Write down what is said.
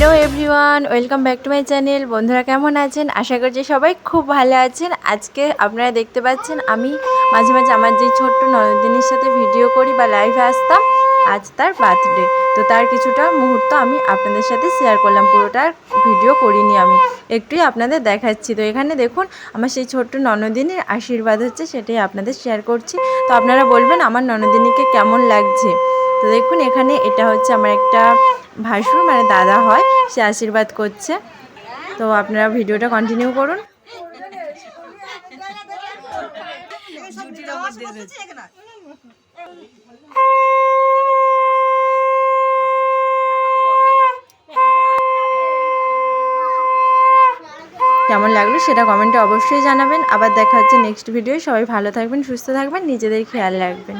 Everyone welcome back to my channel বন্ধুরা কেমন আছেন? আশা করছি সবাই খুব ভালো আছেন। আজকে আপনারা দেখতে পাচ্ছেন আমি মাঝে মাঝে আমার যে ছোট্ট ননদিনীর সাথে ভিডিও করি বা লাইভে আসতাম, আজ তার বার্থডে তো তার কিছুটা মুহূর্ত আমি আপনাদের সাথে শেয়ার করলাম। পুরোটার ভিডিও করিনি আমি। একটুই আপনাদের দেখাচ্ছি। তো এখানে দেখুন, আমার সেই ছোট্ট ননদিনীর আশীর্বাদ হচ্ছে, সেটাই আপনাদের শেয়ার করছি। তো আপনারা বলবেন, আমার ননদিনীকে কেমন লাগছে? তো দেখুন, এখানে এটা হচ্ছে আমার একটা ভাসুর মানে দাদা হয়, সে আশীর্বাদ করছে। তো আপনারা ভিডিওটা কন্টিনিউ করুন। কেমন লাগল সেটা কমেন্টে অবশ্যই জানাবেন। আবার দেখা হচ্ছে নেক্সট ভিডিও সবাই ভালো থাকবেন, সুস্থ থাকবেন, নিজেদের খেয়াল রাখবেন।